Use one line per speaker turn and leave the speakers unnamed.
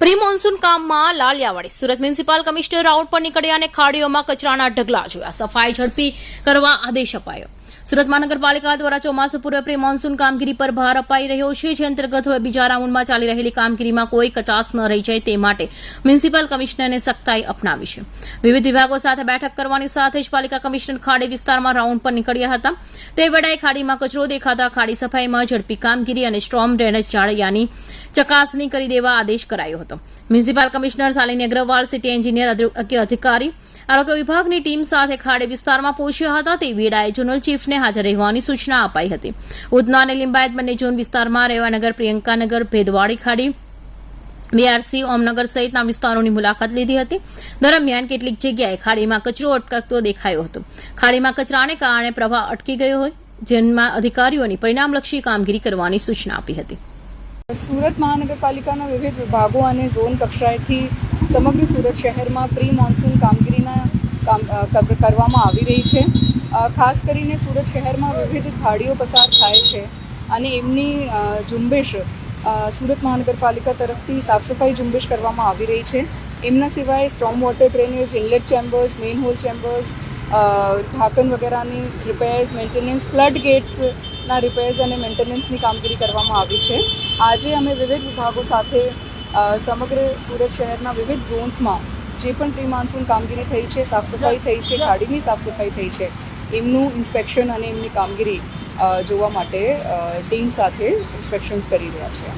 Pre monsoon કામમાં લાલિયાવાડી. Surat municipal commissioner round પર નીકળ્યા અને ખાડીઓમાં કચરાના ઢગલા જોયા. સફાઈ ઝડપી કરવા આદેશ અપાયો. સુરત મહાનગરપાલિકા દ્વારા ચોમાસુ પૂર્વે પ્રી મોન્સૂન કામગીરી પર ભાર અપાઈ રહ્યો છે. જે અંતર્ગત હવે બીજા રાઉન્ડમાં ચાલી રહેલી કામગીરીમાં કોઈ કચાસ ન રહી જાય તે માટે મ્યુનિસિપલ કમિશનરને સખ્તાઈ અપનાવી છે. વિવિધ વિભાગો સાથે બેઠક કરવાની સાથે જ પાલિકા કમિશનર ખાડી વિસ્તારમાં રાઉન્ડ પર નીકળ્યા હતા. તે વેળાએ ખાડીમાં કચરો દેખાતા ખાડી સફાઈમાં ઝડપી કામગીરી અને સ્ટ્રોમ ડ્રેનેજ જાળિયાની ચકાસણી કરી દેવા આદેશ કરાયો હતો. Municipal commissioner Shalini Agrawal, city engineer અધિકારી, આરોગ્ય વિભાગની ટીમ સાથે ખાડી વિસ્તારમાં પહોંચ્યા હતા. તે વેળાએ ઝોનલ ચીફને હાજર રહેવાની સૂચના અપાઈ હતી. ઉધના અને લિંબાયત બંને ઝોન વિસ્તારમાં રેવાનગર પ્રિયંકાનગર ભેદવાડી ખાડી, બીઆરસી, ઓમનગર સહિતના વિસ્તારોની મુલાકાત લીધી હતી. દરમિયાન કેટલીક જગ્યાએ ખાડીમાં કચરો અટકતો દેખાયો હતો. ખાડીમાં કચરાને કારણે પ્રવાહ અટકી ગયો હોય, જેમાં અધિકારીઓની પરિણામલક્ષી કામગીરી કરવાની સૂચના આપી હતી.
સુરત મહાનગરપાલિકાના વિવિધ વિભાગો અને ઝોન કક્ષાએથી સમગ્ર સુરત શહેરમાં પ્રી મોન્સૂન કામગીરીના કરવામાં આવી રહી છે. ખાસ કરીને સુરત શહેરમાં વિવિધ ખાડીઓ પસાર થાય છે અને એમની ઝુંબેશ સુરત મહાનગરપાલિકા તરફથી સાફ સફાઈ ઝુંબેશ કરવામાં આવી રહી છે. એમના સિવાય storm water drainage, inlet chambers, manhole chambers ઢાંકણ વગેરેની રિપેર્સ, મેન્ટેનન્સ, ફ્લડ ગેટ્સના રિપેર્સ અને મેન્ટેનન્સની કામગીરી કરવામાં આવી છે. આજે અમે વિવિધ વિભાગો સાથે સમગ્ર સુરત શહેરના વિવિધ ઝોન્સમાં જે પણ પ્રી માન્સૂન કામગીરી થઈ છે સાફ સફાઈ થઈ છે ખાડીની સાફ સફાઈ થઈ છે એમનું ઇન્સ્પેક્શન અને એમની કામગીરી જોવા માટે ટીમ સાથે ઇન્સ્પેક્શન્સ કરી રહ્યા છે.